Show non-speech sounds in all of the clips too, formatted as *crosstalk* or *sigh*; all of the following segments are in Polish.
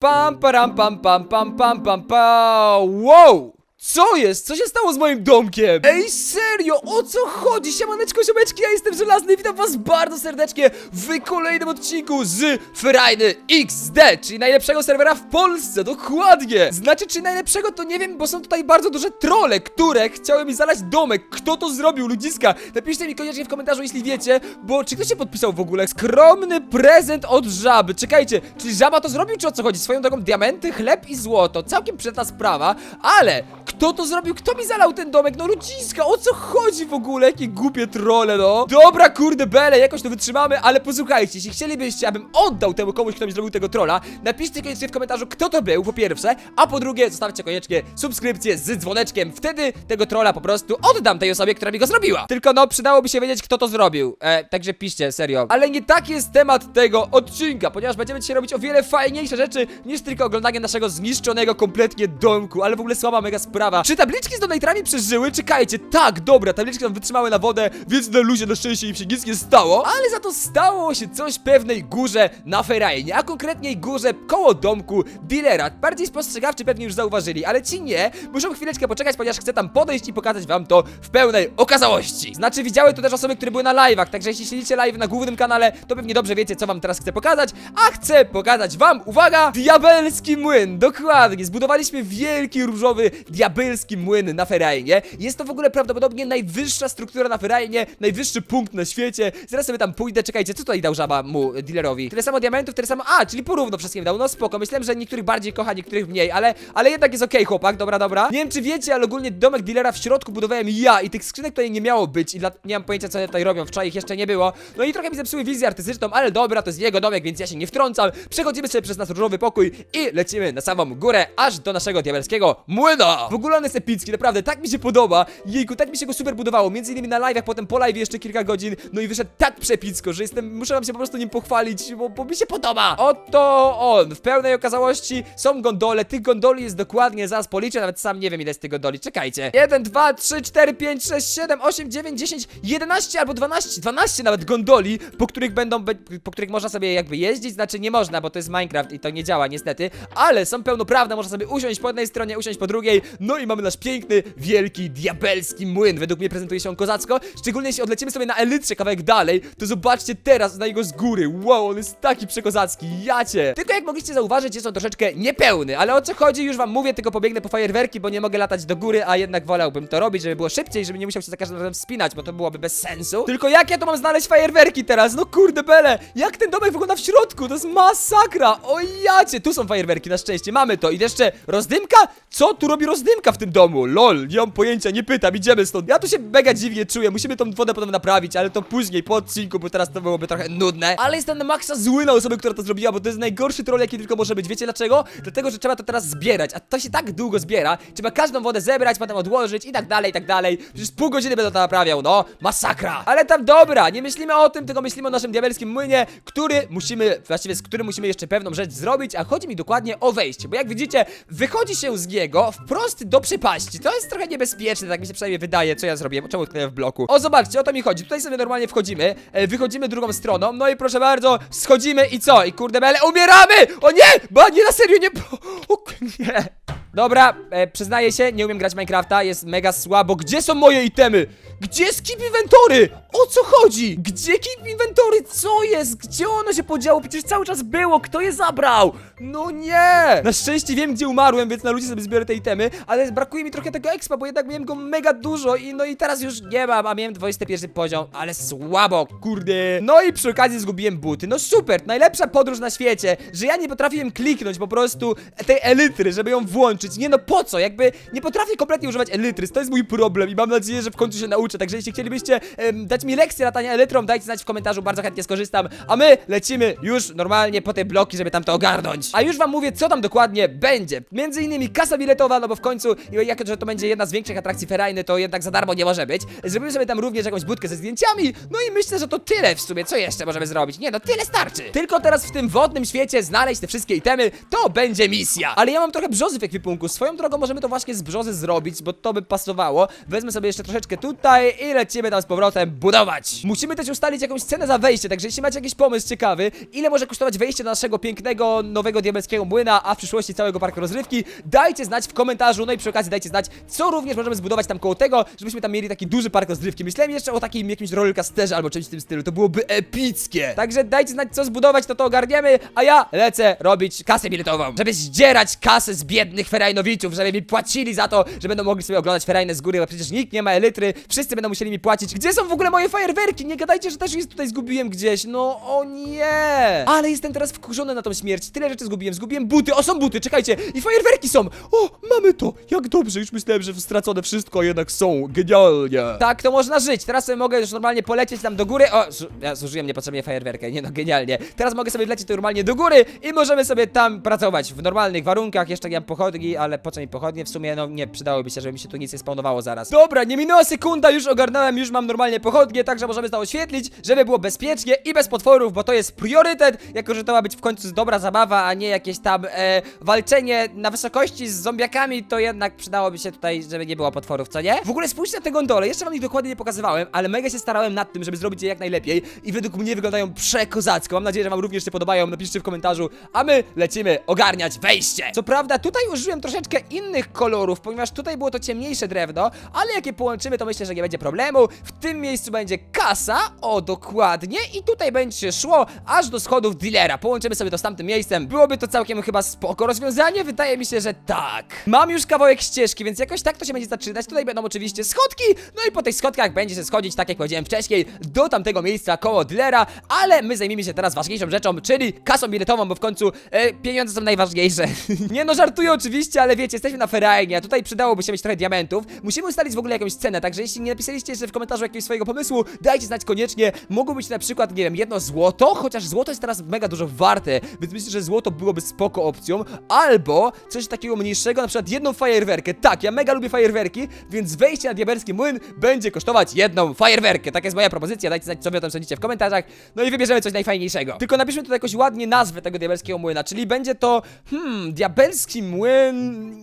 Bum, ba dum, bum, bum, bum, bum, bum, bum. Whoa! Co jest? Co się stało z moim domkiem? Ej, serio, o co chodzi? Siemaneczko, siomeczki, ja jestem Żelazny i witam was bardzo serdecznie w kolejnym odcinku z Ferajny XD, czyli najlepszego serwera w Polsce, dokładnie! Znaczy, czy najlepszego to nie wiem, bo są tutaj bardzo duże trole, które chciały mi zalać domek. Kto to zrobił, ludziska? Napiszcie mi koniecznie w komentarzu, jeśli wiecie, bo czy ktoś się podpisał w ogóle? Skromny prezent od żaby. Czekajcie, czyli żaba to zrobił, czy o co chodzi? Swoją drogą diamenty, chleb i złoto. Całkiem przydatna sprawa, ale kto to zrobił? Kto mi zalał ten domek? No ludziska, o co chodzi w ogóle? Jakie głupie trole, no. Dobra, kurde, bele, jakoś to wytrzymamy, ale posłuchajcie, jeśli chcielibyście, abym oddał temu komuś, kto mi zrobił tego trolla, napiszcie koniecznie w komentarzu, kto to był, po pierwsze, a po drugie, zostawcie koniecznie subskrypcję z dzwoneczkiem. Wtedy tego trolla po prostu oddam tej osobie, która mi go zrobiła. Tylko no, przydałoby się wiedzieć, kto to zrobił. E, także piszcie, serio. Ale nie taki jest temat tego odcinka, ponieważ będziemy dzisiaj robić o wiele fajniejsze rzeczy niż tylko oglądanie naszego zniszczonego kompletnie domku, ale w ogóle słaba mega sprawa. Czy tabliczki z donatorami przeżyły? Czekajcie, tak, dobra, tabliczki tam wytrzymały na wodę, więc na luzie na szczęście im się nic nie stało, ale za to stało się coś pewnej górze na ferajnie, a konkretniej górze koło domku dealera. Bardziej spostrzegawczy pewnie już zauważyli, ale ci nie, muszą chwileczkę poczekać, ponieważ chcę tam podejść i pokazać wam to w pełnej okazałości. Znaczy widziały to też osoby, które były na live'ach, także jeśli śledzicie live na głównym kanale, to pewnie dobrze wiecie, co wam teraz chcę pokazać, a chcę pokazać wam, uwaga, diabelski młyn, dokładnie, zbudowaliśmy wielki różowy diabelski młyn na ferajnie. Jest to w ogóle prawdopodobnie najwyższa struktura na ferajnie, najwyższy punkt na świecie. Zaraz sobie tam pójdę, czekajcie, co tutaj dał żaba mu, e, dealerowi? Tyle samo diamentów, tyle samo, a, czyli porówno wszystkim dał, no spoko, myślałem, że niektórych bardziej kocha, niektórych mniej, ale, ale jednak jest okej, chłopak, dobra, dobra. Nie wiem, czy wiecie, ale ogólnie domek dealera w środku budowałem ja i tych skrzynek tutaj nie miało być i dla... nie mam pojęcia, co one tutaj robią, wczoraj ich jeszcze nie było. No i trochę mi zepsuły wizję artystyczną, ale dobra, to jest jego domek, więc ja się nie wtrącam. Przechodzimy sobie przez nasz różowy pokój i lecimy na samą górę, aż do naszego diabelskiego młyna. W ogóle on jest epicki, naprawdę, tak mi się podoba. Jejku, tak mi się go super budowało, między innymi na live'ach, potem po live jeszcze kilka godzin, no i wyszedł tak przepicko, że jestem, muszę wam się po prostu nim pochwalić, bo, bo mi się podoba. Oto on, w pełnej okazałości są gondole, tych gondoli jest dokładnie, zaraz policzę, nawet sam nie wiem ile jest tych gondoli, czekajcie. 1, 2, 3, 4, 5, 6, 7, 8, 9, 10, 11 albo 12, 12 nawet gondoli, po których będą, po których można sobie jakby jeździć, znaczy nie można, bo to jest Minecraft i to nie działa niestety, ale są pełnoprawne, można sobie usiąść po jednej stronie, usiąść po drugiej, no i mamy nasz piękny, wielki, diabelski młyn, według mnie prezentuje się on kozacko, szczególnie jeśli odlecimy sobie na elytrze kawałek dalej, to zobaczcie teraz na jego z góry, wow, on jest taki przekozacki, jacie! Tylko jak mogliście zauważyć, jest on troszeczkę niepełny, ale o co chodzi, już wam mówię, tylko pobiegnę po fajerwerki, bo nie mogę latać do góry, a jednak wolałbym to robić, żeby było szybciej, żeby nie musiał się za każdym razem wspinać, bo to byłoby bez sensu. Tylko jak ja tu mam znaleźć fajerwerki teraz? No kurde bele, jak ten domek wygląda w środku, to jest masakra, o jacie! Tu są fajerwerki, na szczęście, mamy to i jeszcze rozdymka? Co tu robi rozdymka w tym domu? Lol, nie mam pojęcia, nie pytam, idziemy stąd. Ja tu się mega dziwnie czuję, musimy tą wodę potem naprawić, ale to później, po odcinku, bo teraz to byłoby trochę nudne. Ale jestem na maksa zły na osobę, która to zrobiła, bo to jest najgorszy troll, jaki tylko może być. Wiecie dlaczego? Dlatego, że trzeba to teraz zbierać, a to się tak długo zbiera. Trzeba każdą wodę zebrać, potem odłożyć i tak dalej, i tak dalej. Przecież pół godziny będę to naprawiał, no. Masakra. Ale tam dobra, nie myślimy o tym, tylko myślimy o naszym diabelskim młynie, który musimy, właściwie z którym musimy jeszcze pewną rzecz zrobić, a chodzi mi dokładnie o wejście, bo jak widzicie, wychodzi się z niego wprost do przepaści. To jest trochę niebezpieczne, tak mi się przynajmniej wydaje, co ja zrobię, czemu tknę w bloku. O, zobaczcie, o to mi chodzi. Tutaj sobie normalnie wchodzimy, e, wychodzimy drugą stroną, no i proszę bardzo, schodzimy i co? I kurde bele, umieramy! O nie! Ba, nie, na serio, nie... *laughs* O, nie. Dobra, e, przyznaję się, nie umiem grać Minecrafta, jest mega słabo. Gdzie są moje itemy? Gdzie keep inventory? O co chodzi? Gdzie keep inventory? Co jest? Gdzie ono się podziało? Przecież cały czas było, kto je zabrał? No nie! Na szczęście wiem, gdzie umarłem, więc na ludzi sobie zbiorę te itemy, ale brakuje mi trochę tego expa, bo jednak miałem go mega dużo i no i teraz już nie mam, a miałem 21 poziom, ale słabo, kurde. No i przy okazji zgubiłem buty. No super, najlepsza podróż na świecie, że ja nie potrafiłem kliknąć po prostu tej elitry, żeby ją włączyć. Nie no po co? Jakby nie potrafię kompletnie używać elitry, to jest mój problem i mam nadzieję, że w końcu się nauczę. Także jeśli chcielibyście dać mi lekcję latania elytrą, dajcie znać w komentarzu, bardzo chętnie skorzystam. A my lecimy już normalnie po te bloki, żeby tam to ogarnąć. A już wam mówię, co tam dokładnie będzie. Między innymi kasa biletowa, no bo w końcu, jako że to będzie jedna z większych atrakcji ferajny, to jednak za darmo nie może być. Zrobimy sobie tam również jakąś budkę ze zdjęciami, no i myślę, że to tyle w sumie, co jeszcze możemy zrobić. Nie no, tyle starczy. Tylko teraz w tym wodnym świecie znaleźć te wszystkie itemy, to będzie misja. Ale ja mam trochę brzozy w ekwipunku ekwipunku. Swoją drogą możemy to właśnie z brzozy zrobić, bo to by pasowało. Wezmę sobie jeszcze troszeczkę tutaj i lecimy tam z powrotem budować. Musimy też ustalić jakąś cenę za wejście, także jeśli macie jakiś pomysł ciekawy, ile może kosztować wejście do naszego pięknego, nowego diabelskiego młyna, a w przyszłości całego parku rozrywki, dajcie znać w komentarzu, no i przy okazji dajcie znać, co również możemy zbudować tam koło tego, żebyśmy tam mieli taki duży park rozrywki. Myślałem jeszcze o takim jakimś rollercoasterze albo czymś w tym stylu, to byłoby epickie. Także dajcie znać, co zbudować, to to ogarniemy, a ja lecę robić kasę biletową, żeby zdzierać kasę z biednych ferajnowiczów, żeby mi płacili za to, że będą mogli sobie oglądać ferajne z góry, bo przecież nikt nie ma elitry, wszyscy będą musieli mi płacić. Gdzie są w ogóle moje fajerwerki? Nie gadajcie, że też je tutaj zgubiłem gdzieś. No o nie! Ale jestem teraz wkurzony na tą śmierć. Tyle rzeczy zgubiłem. Zgubiłem buty. O, są buty, czekajcie. I fajerwerki są. O, mamy to. Jak dobrze. Już myślałem, że stracone wszystko, a jednak są. Genialnie. Tak, to można żyć. Teraz sobie mogę już normalnie polecieć tam do góry. O, ja zużyłem niepotrzebnie fajerwerkę. Nie no, genialnie. Teraz mogę sobie wlecieć tu normalnie do góry i możemy sobie tam pracować w normalnych warunkach. Jeszcze nie mam pochodni, ale po co mi pochodnie? W sumie, no nie przydałoby się, żeby mi się tu nic nie spawnowało zaraz. Dobra, nie minęła sekunda, już ogarnąłem, już mam normalnie pochodnie, także możemy to oświetlić, żeby było bezpiecznie i bez potworów, bo to jest priorytet, jako że to ma być w końcu dobra zabawa, a nie jakieś tam e, walczenie na wysokości z zombiakami, to jednak przydałoby się tutaj, żeby nie było potworów, co nie? W ogóle spójrzcie na te gondole, jeszcze wam ich dokładnie nie pokazywałem, ale mega się starałem nad tym, żeby zrobić je jak najlepiej i według mnie wyglądają przekozacko. Mam nadzieję, że wam również się podobają, napiszcie w komentarzu, a my lecimy ogarniać wejście. Co prawda, tutaj użyłem troszeczkę innych kolorów, ponieważ tutaj było to ciemniejsze drewno, ale jak je połączymy, to myślę, że nie będzie problemu. W tym miejscu będzie kasa, o dokładnie, i tutaj będzie szło aż do schodów dealera. Połączymy sobie to z tamtym miejscem. Byłoby to całkiem chyba spoko rozwiązanie, wydaje mi się, że tak. Mam już kawałek ścieżki, więc jakoś tak to się będzie zaczynać. Tutaj będą oczywiście schodki, no i po tych schodkach będzie się schodzić, tak jak powiedziałem wcześniej, do tamtego miejsca koło dealera, ale my zajmiemy się teraz ważniejszą rzeczą, czyli kasą biletową, bo w końcu e, pieniądze są najważniejsze. *laughs* nie no, żartuję oczywiście, ale wiecie, jesteśmy na ferajnie, a tutaj przydałoby się mieć trochę diamentów. Musimy ustalić w ogóle jakąś cenę, także jeśli nie napisaliście jeszcze w komentarzu jakiegoś swojego pomysłu, dajcie znać koniecznie. Mogło być na przykład, nie wiem, jedno złoto, chociaż złoto jest teraz mega dużo warte, więc myślę, że złoto byłoby spoko opcją, albo coś takiego mniejszego, na przykład jedną fajerwerkę. Tak, ja mega lubię fajerwerki, więc wejście na diabelski młyn będzie kosztować jedną fajerwerkę. Tak jest moja propozycja, dajcie znać, co wy o tym sądzicie w komentarzach, no i wybierzemy coś najfajniejszego. Tylko napiszmy tutaj jakoś ładnie nazwę tego diabelskiego młyna, czyli będzie to, hmm, diabelski młyn,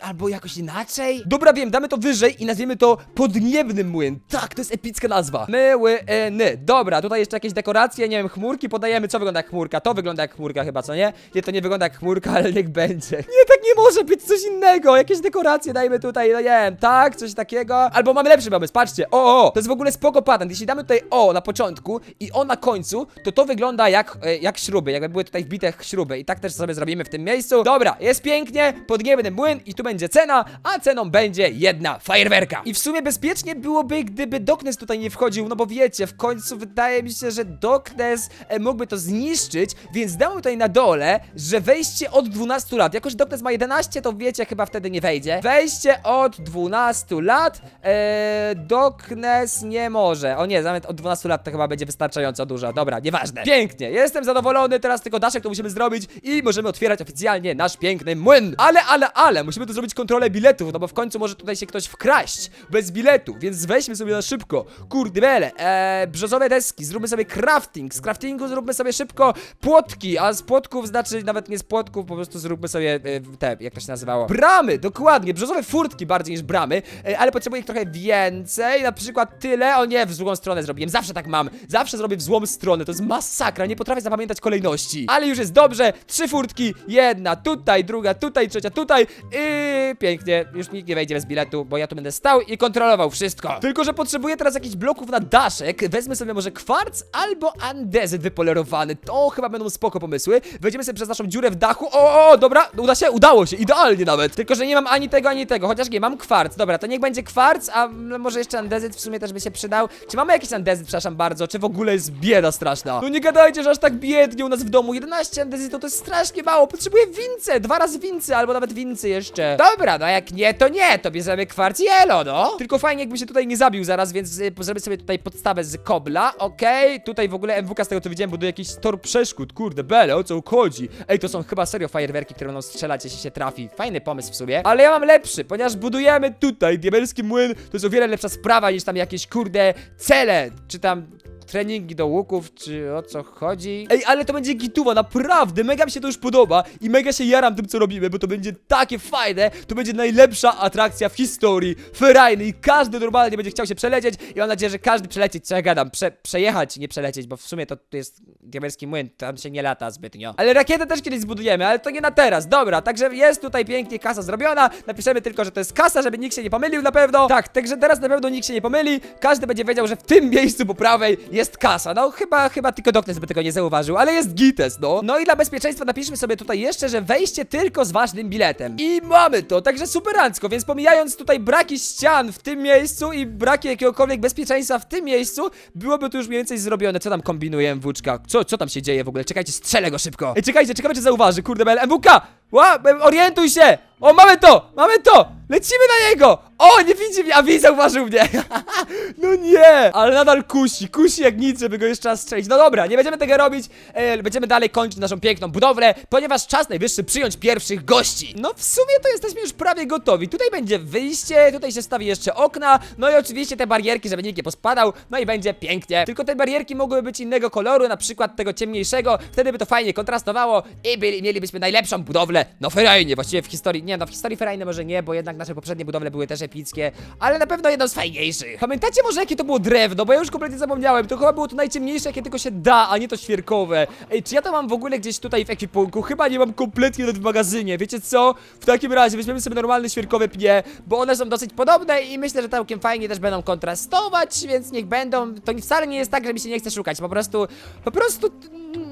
albo jakoś inaczej? Dobra, wiem, damy to wyżej i nazwiemy to podniebny młyn. Tak, to jest epicka nazwa. Myłyny. Dobra, tutaj jeszcze jakieś dekoracje, nie wiem, chmurki podajemy, co wygląda jak chmurka? To wygląda jak chmurka chyba, co nie? Nie, to nie wygląda jak chmurka, *laughs* ale niech będzie. Nie, tak nie może być, coś innego, jakieś dekoracje dajmy tutaj, no nie wiem, tak, coś takiego. Albo mamy lepszy pomysł, patrzcie, o, o, to jest w ogóle spoko patent. Jeśli damy tutaj o na początku i o na końcu, to to wygląda jak, e, jak śruby, jakby były tutaj wbite śruby i tak też sobie zrobimy w tym miejscu. Dobra, jest pięknie, podniebny młyn i tu będzie cena, a ceną będzie jedna fajerwerka. I w sumie bezpiecznie byłoby, gdyby Doknes tutaj nie wchodził, no bo wiecie, w końcu wydaje mi się, że Doknes e, mógłby to zniszczyć, więc damy tutaj na dole, że wejście od 12 lat. Jako, że Doknes ma 11, to wiecie, chyba wtedy nie wejdzie. Wejście od 12 lat, e, Doknes nie może. O nie, nawet od 12 lat to chyba będzie wystarczająco dużo. Dobra, nieważne. Pięknie, jestem zadowolony, teraz tylko daszek to musimy zrobić i możemy otwierać oficjalnie nasz piękny młyn. Ale, ale, ale, musimy tu zrobić kontrolę biletów, no bo w końcu może tutaj się ktoś wkraść bez biletu, więc weźmy sobie na szybko, kurde bele, eee, brzozowe deski, zróbmy sobie crafting, z craftingu zróbmy sobie szybko płotki, a z płotków znaczy nawet nie z płotków, po prostu zróbmy sobie e, te, jak to się nazywało, bramy, dokładnie, brzozowe furtki bardziej niż bramy, e, ale potrzebuję ich trochę więcej, na przykład tyle, o nie, w złą stronę zrobiłem, zawsze tak mam, zawsze zrobię w złą stronę, to jest masakra, nie potrafię zapamiętać kolejności, ale już jest dobrze, trzy furtki, jedna tutaj, druga tutaj, trzecia tutaj i pięknie, już nikt nie wejdzie bez biletu, bo ja tu będę stał i kontrolował wszystko. Tylko, że potrzebuję teraz jakichś bloków na daszek, wezmę sobie może kwarc albo andezyt wypolerowany, to chyba będą spoko pomysły, wejdziemy sobie przez naszą dziurę w dachu, o, o, dobra, uda się, udało się, idealnie nawet, tylko, że nie mam ani tego, ani tego, chociaż nie, mam kwarc, dobra, to niech będzie kwarc, a może jeszcze andezyt w sumie też by się przydał, czy mamy jakiś andezyt, przepraszam bardzo, czy w ogóle jest bieda straszna? No nie gadajcie, że aż tak biednie u nas w domu, 11 andezytów to jest strasznie mało, potrzebuję wince, dwa razy wince, albo nawet wincy jeszcze. Dobra, no jak nie, to nie, to bierzemy kwarc jelo, no. Tylko fajnie, jakby się tutaj nie zabił zaraz, więc y, zrobię sobie tutaj podstawę z kobla, okej. Tutaj w ogóle MWK z tego co widziałem buduje jakiś tor przeszkód, kurde, bele, o co chodzi? Ej, to są chyba serio fajerwerki, które będą strzelać, jeśli się trafi. Fajny pomysł w sumie. Ale ja mam lepszy, ponieważ budujemy tutaj diabelski młyn, to jest o wiele lepsza sprawa niż tam jakieś, kurde, cele, czy tam treningi do łuków, czy o co chodzi? Ej, ale to będzie gituwa, naprawdę, mega mi się to już podoba i mega się jaram tym, co robimy, bo to będzie takie fajne, to będzie najlepsza atrakcja w historii Ferajny i każdy normalnie będzie chciał się przelecieć i mam nadzieję, że każdy przelecieć, co ja gadam, Prze przejechać, nie przelecieć, bo w sumie to jest diabelski młyn, tam się nie lata zbytnio. Ale rakietę też kiedyś zbudujemy, ale to nie na teraz, dobra, także jest tutaj pięknie kasa zrobiona, napiszemy tylko, że to jest kasa, żeby nikt się nie pomylił na pewno. Tak, także teraz na pewno nikt się nie pomyli, każdy będzie wiedział, że w tym miejscu po prawej jest kasa. No chyba, chyba tylko Doknes by tego nie zauważył, ale jest gites, no. No i dla bezpieczeństwa napiszmy sobie tutaj jeszcze, że wejście tylko z ważnym biletem. I mamy to, także superancko, więc pomijając tutaj braki ścian w tym miejscu i braki jakiegokolwiek bezpieczeństwa w tym miejscu, byłoby to już mniej więcej zrobione. Co tam kombinuje MWczka? Co, co tam się dzieje w ogóle? Czekajcie, strzelę go szybko. Ej, czekajcie, czekamy czy zauważy, kurde. MWK! Ła, em, orientuj się! O, mamy to! Mamy to! Lecimy na niego! O, nie widzi mnie, a widz zauważył mnie! *laughs* no nie! Ale nadal kusi, kusi jak nic, żeby go jeszcze raz strzelić. No dobra, nie będziemy tego robić, e, będziemy dalej kończyć naszą piękną budowlę, ponieważ czas najwyższy przyjąć pierwszych gości. No w sumie to jesteśmy już prawie gotowi. Tutaj będzie wyjście, tutaj się stawi jeszcze okna, no i oczywiście te barierki, żeby nikt nie pospadał, no i będzie pięknie. Tylko te barierki mogłyby być innego koloru, na przykład tego ciemniejszego, wtedy by to fajnie kontrastowało i byli, mielibyśmy najlepszą budowlę, no ferajnie, właściwie w historii, nie no, w historii ferajne może nie, bo jednak nasze poprzednie budowle były też epickie, ale na pewno jedną z fajniejszych. Pamiętacie może jakie to było drewno, bo ja już kompletnie zapomniałem, to chyba było to najciemniejsze jakie tylko się da, a nie to świerkowe. Ej, czy ja to mam w ogóle gdzieś tutaj w ekwipunku? Chyba nie mam kompletnie nawet w magazynie, wiecie co? W takim razie weźmiemy sobie normalne świerkowe pnie, bo one są dosyć podobne i myślę, że całkiem fajnie też będą kontrastować, więc niech będą. To wcale nie jest tak, że mi się nie chce szukać, po prostu, po prostu,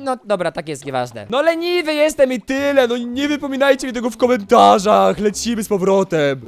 no dobra, tak jest, nieważne. No leniwy jestem i tyle, no nie wypominajcie mi tego w komentarzach, lecimy z powrotem.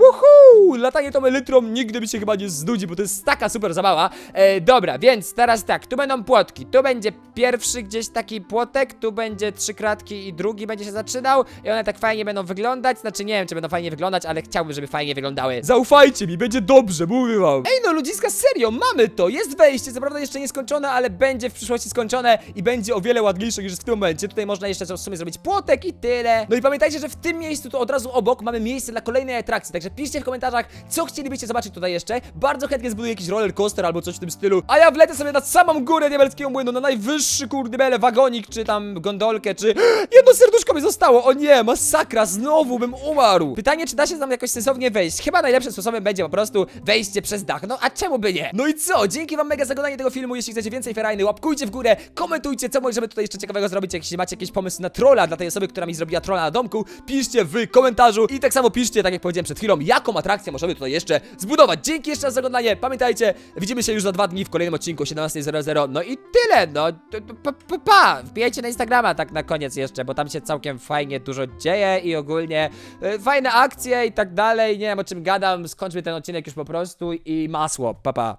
Woohoo! Latanie tą elytrą nigdy mi się chyba nie znudzi, bo to jest taka super zabawa. E, dobra, więc teraz tak, tu będą płotki, tu będzie pierwszy gdzieś taki płotek, tu będzie trzy kratki i drugi będzie się zaczynał i one tak fajnie będą wyglądać, znaczy nie wiem, czy będą fajnie wyglądać, ale chciałbym, żeby fajnie wyglądały. Zaufajcie mi, będzie dobrze, mówię wam. Ej no ludziska, serio, mamy to, jest wejście, co prawda jeszcze nie skończone, ale będzie w przyszłości skończone i będzie o wiele ładniejsze niż w tym momencie. Tutaj można jeszcze w sumie zrobić płotek i tyle. No i pamiętajcie, że w tym miejscu, tu od razu obok mamy miejsce dla kolejnej atrakcji, także piszcie w komentarzach, co chcielibyście zobaczyć tutaj jeszcze. Bardzo chętnie zbuduję jakiś roller coaster albo coś w tym stylu, a ja wlecę sobie na samą górę diabelskiego młynu, na najwyższy kurde bele wagonik, czy tam gondolkę, czy... *gasps* Jedno serduszko mi zostało, o nie, masakra, znowu bym umarł. Pytanie, czy da się tam jakoś sensownie wejść? Chyba najlepszym sposobem będzie po prostu wejście przez dach, no a czemu by nie? No i co, dzięki wam mega za oglądanie tego filmu, jeśli chcecie więcej ferajny, łapkujcie w górę, komentujcie, co możemy tutaj jeszcze ciekawego zrobić, jeśli macie jakiś pomysł na trolla dla tej osoby, która mi zrobiła trolla na domku, piszcie w komentarzu i tak samo piszcie, tak jak powiedziałem przed chwilą, jaką atrakcję możemy tutaj jeszcze zbudować. Dzięki jeszcze raz za oglądanie, pamiętajcie, widzimy się już za dwa dni w kolejnym odcinku o 17.00, no i tyle, no, pa, pa, pa, wbijajcie na Instagrama tak na koniec jeszcze, bo tam się całkiem fajnie dużo dzieje i ogólnie e, fajne akcje i tak dalej, nie wiem o czym gadam, skończmy ten odcinek już po prostu i masło, papa. Pa.